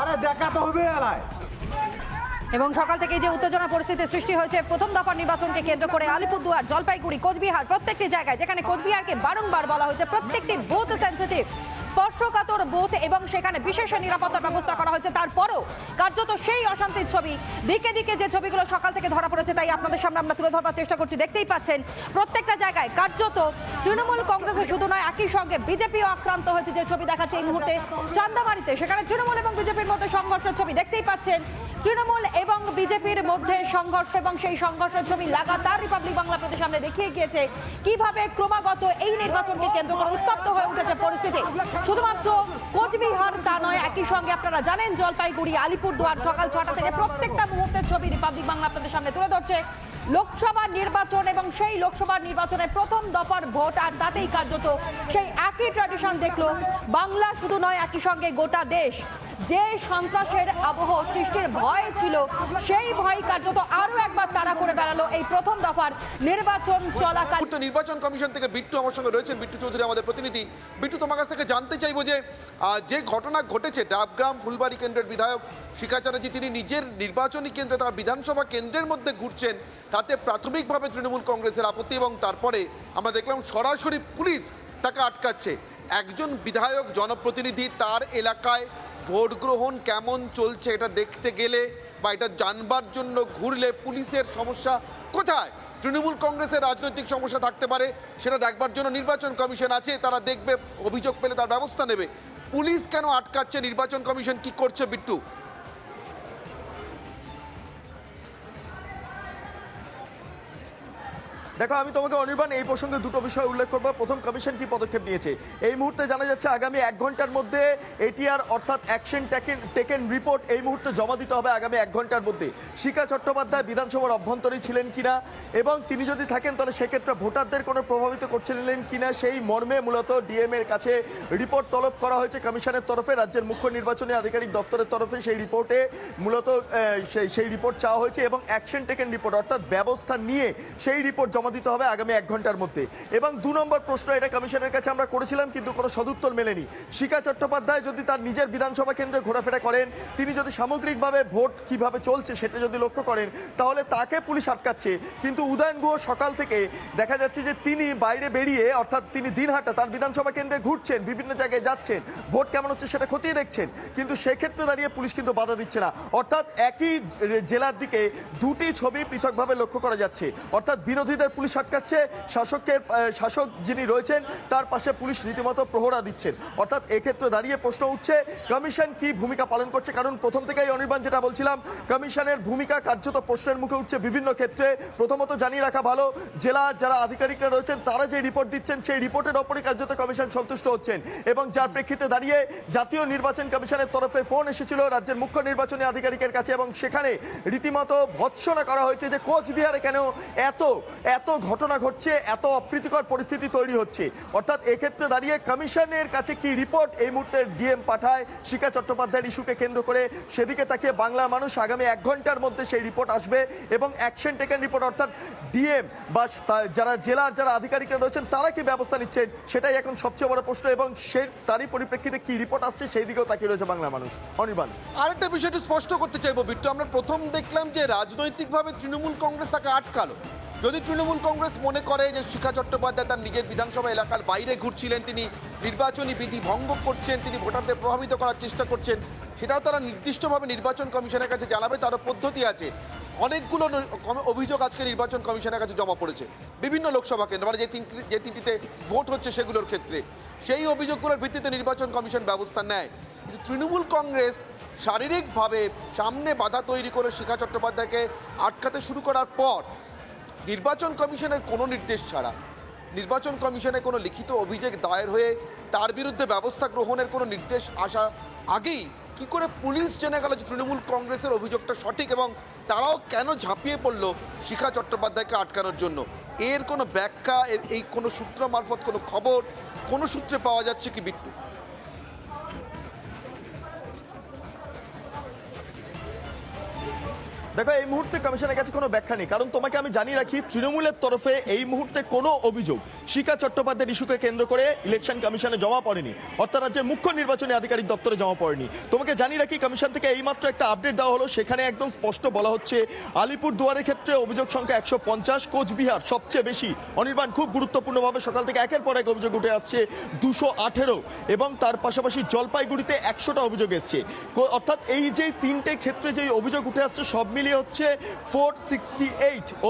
আরে, দেখা তো হবে এবং সকাল থেকে যে উত্তেজনা পরিস্থিতি সৃষ্টি হয়েছে, প্রথম দফার নির্বাচনকে কেন্দ্র করে আলিপুরদুয়ার, জলপাইগুড়ি, কোচবিহার প্রত্যেকটি জায়গায়, যেখানে কোচবিহারকে বারংবার বলা হয়েছে, প্রত্যেকটি বুথ সেন্সিটিভ স্পর্শকাতর বুথ এবং সেখানে বিশেষ নিরাপত্তার ব্যবস্থা করা হয়েছে। তারপরেও কার্যত সেই অশান্তির ছবি, দিকে দিকে যে ছবিগুলো সকাল থেকে ধরা পড়েছে তাই আপনাদের সামনে আমরা তুলে ধরবার চেষ্টা করছি। দেখতেই পাচ্ছেন, প্রত্যেকটা জায়গায় কার্যত তৃণমূল কংগ্রেসের শুধু নয়, একই সঙ্গে বিজেপিও আক্রান্ত হয়েছে যে ছবি দেখাচ্ছে এই মুহূর্তে। চান্দামারিতে সেখানে তৃণমূল এবং বিজেপির মধ্যে সংঘর্ষের ছবি দেখতেই পাচ্ছেন। তৃণমূল এবং বিজেপির মধ্যে সংঘর্ষ এবং সেই সংঘর্ষের ছবি লাগাতার রিপাবলিক বাংলা প্রতি সামনে দেখিয়ে গিয়েছে। কীভাবে ক্রমাগত এই নির্বাচনকে কেন্দ্র করে উত্তপ্ত হয়ে উঠেছে পরিস্থিতি? শুধুমাত্র কোচবিহার তা নয়, একই সঙ্গে আপনারা জানেন, জলপাইগুড়ি, আলিপুরদুয়ার সকাল ছটা থেকে প্রত্যেকটা মুহূর্তের ছবি রিপাবলিক বাংলা আপনাদের সামনে তুলে ধরছে। লোকসভা নির্বাচন এবং সেই লোকসভা নির্বাচনে প্রথম দফার ভোট আর তাতেই কার্যত সেই একই ট্র্যাডিশন দেখল। বাংলা শুধু নয়, একই সঙ্গে গোটা দেশ। যে সন্ত্রাসের আবহ সৃষ্টির ভয় ছিল, সেই ভয় কার্যত আরও একবার তারা করে বেড়ালো এই প্রথম দফার নির্বাচন চলাকাল নির্বাচন কমিশন থেকে বিট্টু আমার সঙ্গে রয়েছেন। বিট্টু চৌধুরী আমাদের প্রতিনিধি। বিট্টু, তোমার কাছ থেকে জানতে চাইব যে যে ঘটনা ঘটেছে, ডাবগ্রাম ফুলবাড়ি কেন্দ্রের বিধায়ক শিখা চ্যাটার্জি, তিনি নিজের নির্বাচনী কেন্দ্রে তার বিধানসভা কেন্দ্রের মধ্যে ঘুরছেন। তাতে প্রাথমিকভাবে তৃণমূল কংগ্রেসের আপত্তি এবং তারপরে আমরা দেখলাম সরাসরি পুলিশ তাকে আটকাচ্ছে। একজন বিধায়ক, জনপ্রতিনিধি তার এলাকায় ভোট গ্রহণ কেমন চলছে এটা দেখতে গেলে বা এটা জানবার জন্য ঘুরলে পুলিশের সমস্যা কোথায়? তৃণমূল কংগ্রেসের রাজনৈতিক সমস্যা থাকতে পারে, সেটা দেখবার জন্য নির্বাচন কমিশন আছে, তারা দেখবে, অভিযোগ পেলে তার ব্যবস্থা নেবে। পুলিশ কেন আটকাচ্ছে? নির্বাচন কমিশন কি করছে বিট্টু? দেখো, আমি তোমাকে অনির্বাণ, এই প্রসঙ্গে দুটো বিষয় উল্লেখ করব। প্রথম, কমিশন কি পদক্ষেপ নিয়েছে? এই মুহূর্তে জানা যাচ্ছে, আগামী এক ঘণ্টার মধ্যে এটিআর অর্থাৎ অ্যাকশন টেকেন টেকেন রিপোর্ট এই মুহূর্তে জমা দিতে হবে আগামী এক ঘণ্টার মধ্যে। শিখা চট্টোপাধ্যায় বিধানসভার অভ্যন্তরে ছিলেন কিনা, এবং তিনি যদি থাকেন, তাহলে সেক্ষেত্রে ভোটারদের কোনো প্রভাবিত করছিলেন কিনা, সেই মর্মে মূলত ডিএম এর কাছে রিপোর্ট তলব করা হয়েছে কমিশনের তরফে। রাজ্যের মুখ্য নির্বাচনী আধিকারিক দপ্তরের তরফে সেই রিপোর্টে মূলত সেই রিপোর্ট চাওয়া হয়েছে, এবং অ্যাকশন টেকেন রিপোর্ট অর্থাৎ ব্যবস্থা নিয়ে সেই রিপোর্ট জমা দিতে হবে আগামী এক ঘণ্টার মধ্যে। এবং দু নম্বর প্রশ্ন এটা কমিশনের কাছে আমরা করেছিলাম, কিন্তু কোনো সদুত্তর মেলেনি। শিখা চট্টোপাধ্যায় যদি তার নিজের বিধানসভা কেন্দ্রে ঘোরাফেরা করেন, তিনি যদি সামগ্রিকভাবে ভোট কীভাবে চলছে সেটা যদি লক্ষ্য করেন, তাহলে তাকে পুলিশ আটকাচ্ছে। কিন্তু উদয়ন গুহ সকাল থেকে দেখা যাচ্ছে যে তিনি বাইরে বেরিয়ে, অর্থাৎ তিনি দিনহাটা তার বিধানসভা কেন্দ্রে ঘুরছেন, বিভিন্ন জায়গায় যাচ্ছেন, ভোট কেমন হচ্ছে সেটা খতিয়ে দেখছেন। কিন্তু সেক্ষেত্রে দাঁড়িয়ে পুলিশ কিন্তু বাধা দিচ্ছে না। অর্থাৎ একই জেলার দিকে দুটি ছবি পৃথকভাবে লক্ষ্য করা যাচ্ছে। অর্থাৎ বিরোধীদের পুলিশ আটকাচ্ছে, শাসকের শাসক যিনি রয়েছেন, তার পাশে পুলিশ রীতিমতো প্রহরা দিচ্ছেন অর্থাৎ এক্ষেত্রে দাঁড়িয়ে প্রশ্ন উঠছে, কমিশন কি ভূমিকা পালন করছে? কারণ প্রথম থেকেই অনির্বাণ যেটা বলছিলাম, কমিশনের ভূমিকা কার্যত প্রশ্নের মুখে উঠছে বিভিন্ন ক্ষেত্রে। প্রথমত জানিয়ে রাখা ভালো, জেলা যারা আধিকারিকরা রয়েছেন, তারা যে রিপোর্ট দিচ্ছেন, সেই রিপোর্টের ওপরই কার্যত কমিশন সন্তুষ্ট হচ্ছেন। এবং যার প্রেক্ষিতে দাঁড়িয়ে জাতীয় নির্বাচন কমিশনের তরফে ফোন এসেছিল রাজ্যের মুখ্য নির্বাচনী আধিকারিকের কাছে এবং সেখানে রীতিমতো ভৎসনা করা হয়েছে যে কোচবিহারে কেন এত এত ঘটনা ঘটছে, এত অপ্রীতিকর পরিস্থিতি তৈরি হচ্ছে। অর্থাৎ এক্ষেত্রে দাঁড়িয়ে কমিশনের কাছে কি রিপোর্ট এই মুহূর্তে ডিএম পাঠায়? শিখা চট্টোপাধ্যায়ের ইস্যুকে কেন্দ্র করে সেদিকে তাকিয়ে বাংলা মানুষ আগামী এক ঘণ্টার মধ্যে সেই রিপোর্ট আসবে এবং অ্যাকশন টেকেন রিপোর্ট অর্থাৎ ডিএম বা যারা জেলার যারা আধিকারিকরা রয়েছেন, তারা কি ব্যবস্থা নিচ্ছেন? সেটাই এখন সবচেয়ে বড় প্রশ্ন এবং সেই তারই পরিপ্রেক্ষিতে কি রিপোর্ট আসছে সেই দিকেও তাকিয়ে রয়েছে বাংলা মানুষ। অনির্বাণ। আরেকটা বিষয়টি স্পষ্ট করতে চাইব, বিট্টু। আমরা প্রথম দেখলাম যে রাজনৈতিকভাবে তৃণমূল কংগ্রেস তাকে আটকালো। যদি তৃণমূল কংগ্রেস মনে করে যে শিখা চট্টোপাধ্যায় তার নিজের বিধানসভা এলাকার বাইরে ঘুরছিলেন তিনি, নির্বাচনী বিধি ভঙ্গ করছেন, তিনি ভোটারদের প্রভাবিত করার চেষ্টা করছেন, সেটাও তারা নির্দিষ্টভাবে নির্বাচন কমিশনের কাছে জানাবে, তারও পদ্ধতি আছে। অনেকগুলো অভিযোগ আজকে নির্বাচন কমিশনের কাছে জমা পড়েছে। বিভিন্ন লোকসভা কেন্দ্র মানে যে তিন যে তিনটিতে ভোট হচ্ছে সেগুলোর ক্ষেত্রে। সেই অভিযোগগুলোর ভিত্তিতে নির্বাচন কমিশন ব্যবস্থা নেয়। কিন্তু তৃণমূল কংগ্রেস শারীরিকভাবে সামনে বাধা তৈরি করে শিখা চট্টোপাধ্যায়কে আটকাতে শুরু করার পর নির্বাচন কমিশনের কোনো নির্দেশ ছাড়া। নির্বাচন কমিশনে কোনো লিখিত অভিযোগ দায়ের হয়ে তার বিরুদ্ধে ব্যবস্থা গ্রহণের কোনো নির্দেশ আসা আগেই কি করে পুলিশ জেনে গেল যে তৃণমূল কংগ্রেসের অভিযোগটা সঠিক এবং তারাও কেন ঝাঁপিয়ে পড়ল শিখা চট্টোপাধ্যায়কে আটকানোর জন্য? এর কোনো ব্যাখ্যা, এর এই কোনো সূত্র মারফত কোনো খবর, কোনো সূত্রে পাওয়া যাচ্ছে কি বিট্টু? দেখো, এই মুহূর্তে কমিশনের কাছে কোনো ব্যাখ্যা নেই, কারণ তোমাকে আমি জানিয়ে রাখি, তৃণমূলের তরফে এই মুহূর্তে কোনো অভিযোগ শিকা চট্টোপাধ্যায়ের ইস্যুকে কেন্দ্র করে ইলেকশন কমিশনে জমা পড়েনি, অর্থাৎ রাজ্যের মুখ্য নির্বাচনী আধিকারিক দপ্তরে জমা পড়েনি। তোমাকে জানিয়ে রাখি, কমিশন থেকে এইমাত্র একটা আপডেট দেওয়া হলো, সেখানে একদম স্পষ্ট বলা হচ্ছে আলিপুর দুয়ারের ক্ষেত্রে অভিযোগ সংখ্যা একশো পঞ্চাশ, কোচবিহার সবচেয়ে বেশি, অনির্বাণ খুব গুরুত্বপূর্ণভাবে সকাল থেকে একের পর এক অভিযোগ উঠে আসছে দুশো আঠেরো, এবং তার পাশাপাশি জলপাইগুড়িতে একশোটা অভিযোগ এসছে। অর্থাৎ এই যে তিনটে ক্ষেত্রে যে অভিযোগ উঠে আসছে, সব মিলিয়ে হচ্ছে ফোর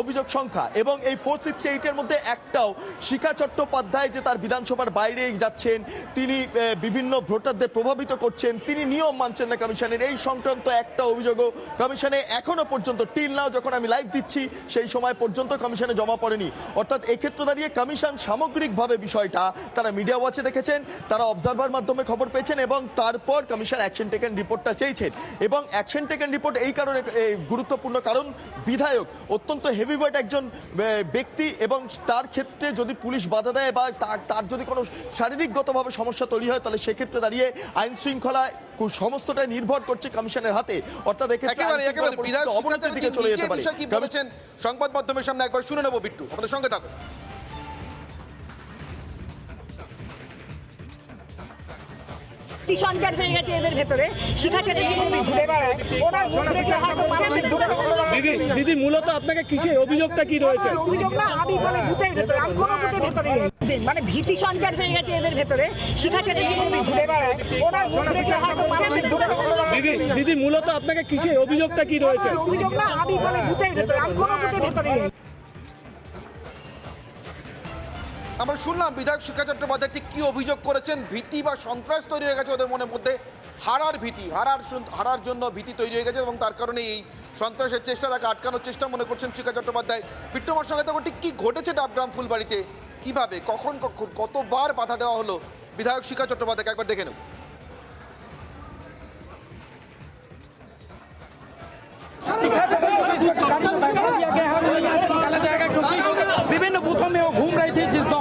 অভিযোগ সংখ্যা এবং এই ফোর সিক্সটি মধ্যে একটাও শিখা চট্টোপাধ্যায় যে তার বিধানসভার বাইরে যাচ্ছেন তিনি বিভিন্ন ভোটারদের প্রভাবিত করছেন তিনি নিয়ম মানছেন না কমিশনের। এই সংক্রান্ত একটা অভিযোগও কমিশনে এখনও পর্যন্ত টিল নাও যখন আমি লাইভ দিচ্ছি সেই সময় পর্যন্ত কমিশনে জমা পড়েনি। অর্থাৎ এক্ষেত্রে দাঁড়িয়ে কমিশন সামগ্রিকভাবে বিষয়টা তারা মিডিয়া ওয়াচে দেখেছেন তারা অবজারভার মাধ্যমে খবর পেয়েছেন এবং তারপর কমিশন অ্যাকশন টেকেন রিপোর্টটা চেয়েছেন। এবং অ্যাকশন টেকেন রিপোর্ট এই কারণে এ, গুরুত্বপূর্ণ কারণ বিধায়ক অত্যন্ত হেভিওয়েট একজন ব্যক্তি এবং তার ক্ষেত্রে যদি পুলিশ বাধা দেয় বা তার যদি কোনো শারীরিকগতভাবে সমস্যা তৈরি হয় তাহলে সেক্ষেত্রে দাঁড়িয়ে আইন শৃঙ্খলা সমস্তটাই নির্ভর করছে কমিশনের হাতে। অর্থাৎ এক্ষেত্রে অবনতির দিকে চলে যেতে পারে। সংবাদ মাধ্যমের সামনে একবার শুনে নেব বিট্টু। আপনাদের সঙ্গে থাকো কি সঞ্চার হয়ে গেছে এদের ভেতরে। শিখা চ্যাটার্জি যদি ঘুরে বেড়ায় ওনার মুখ দেখলে হয়তো মানুষের ঢুকে দিদি দিদি মূলত আপনাকে কিসের অভিযোগটা কি রয়েছে? অভিযোগ না আমি বলে ভূতের ভেতরে আমি কোনো ভূতের ভেতরে মানে ভীতি সঞ্চার হয়ে গেছে এদের ভেতরে। শিখা চ্যাটার্জি যদি ঘুরে বেড়ায় ওনার মুখ দেখলে হয়তো মানুষের ঢুকে দিদি দিদি মূলত আপনাকে কিসের অভিযোগটা কি রয়েছে? অভিযোগ না আমি বলে ভূতের ভেতরে আমি কোনো ভূতের ভেতরে আমরা শুনলাম বিধায়ক শিক্ষা চট্টোপাধ্যায় ঠিক কি অভিযোগ করেছেন ভীতি বা সন্ত্রাস তৈরি হয়ে গেছে ওদের মনের মধ্যে হারার ভীতি হারার শুন- হারার জন্য ভীতি তৈরি হয়ে গেছে এবং তার কারণে এই সন্ত্রাসের চেষ্টা তাকে আটকানোর চেষ্টা মনে করছেন শিক্ষা চট্টোপাধ্যায় বিট্টুমার সঙ্গে তখন ঠিক কি ঘটেছে ডাবগ্রাম ফুলবাড়িতে কিভাবে কখন কখন কতবার বাধা দেওয়া হলো বিধায়ক শিক্ষা চট্টোপাধ্যায়কে একবার দেখে নেব दिया गया है उन्हें यहाँ से निकाला जाएगा क्योंकि विभिन्न बूथों में वो घूम रही थी जिस दौरान जो से यहाँ पर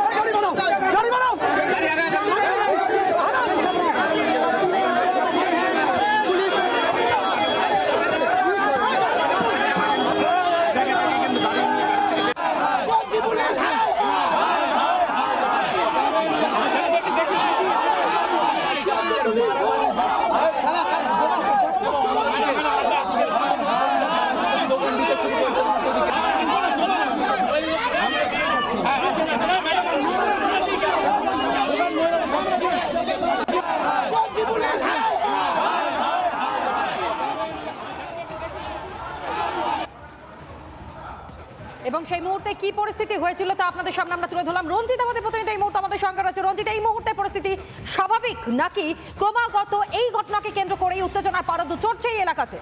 এবং সেই মুহূর্তে কি পরিস্থিতি হয়েছিল তা আপনাদের সামনে আমরা তুলে ধরলাম। রঞ্জিত আমাদের প্রতিনিধি, এই মুহূর্তে আমাদের সঙ্গে রয়েছে। রঞ্জিত, এই মুহূর্তে পরিস্থিতি স্বাভাবিক নাকি ক্রমাগত এই ঘটনাকে কেন্দ্র করেই উত্তেজনার পারদ চড়ছে এই এলাকাতে?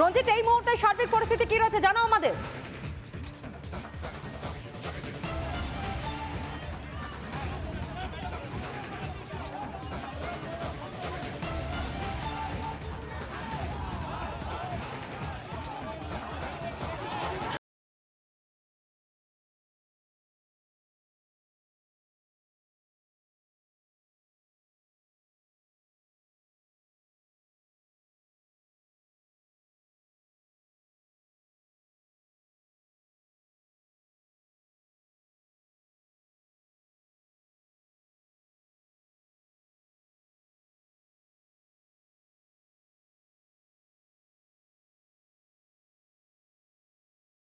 রঞ্জিত, এই মুহূর্তে সার্বিক পরিস্থিতি কি রয়েছে জানাও আমাদের?